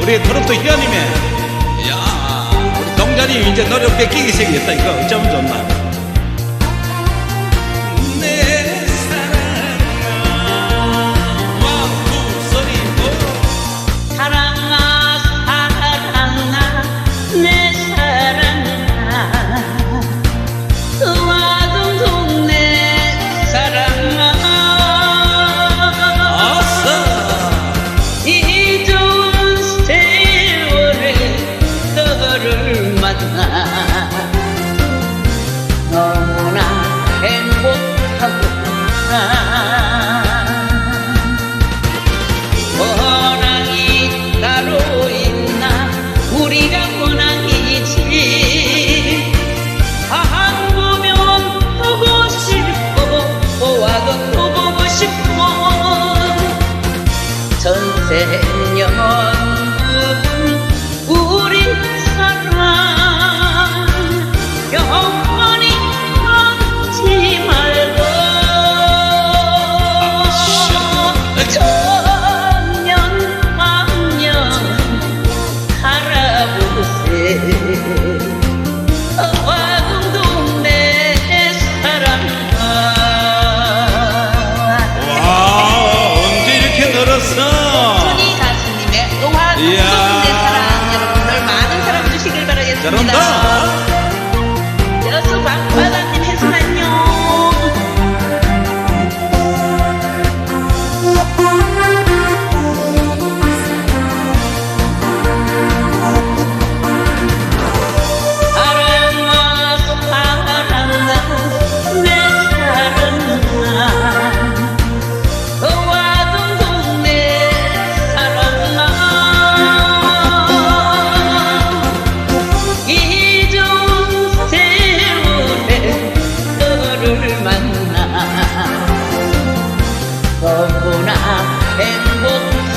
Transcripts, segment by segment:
우리 더럽도 희한이네 야 우리 동자리 이제 노력 뺏기기 생겼다 이거. 어쩌면 좋네 새년 우린 사랑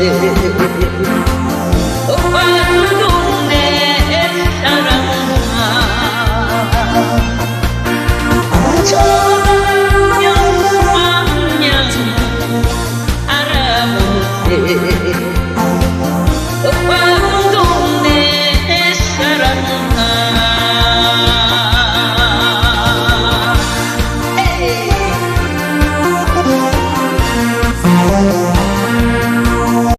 เฮ้เฮ้เฮ้เฮ้เฮ้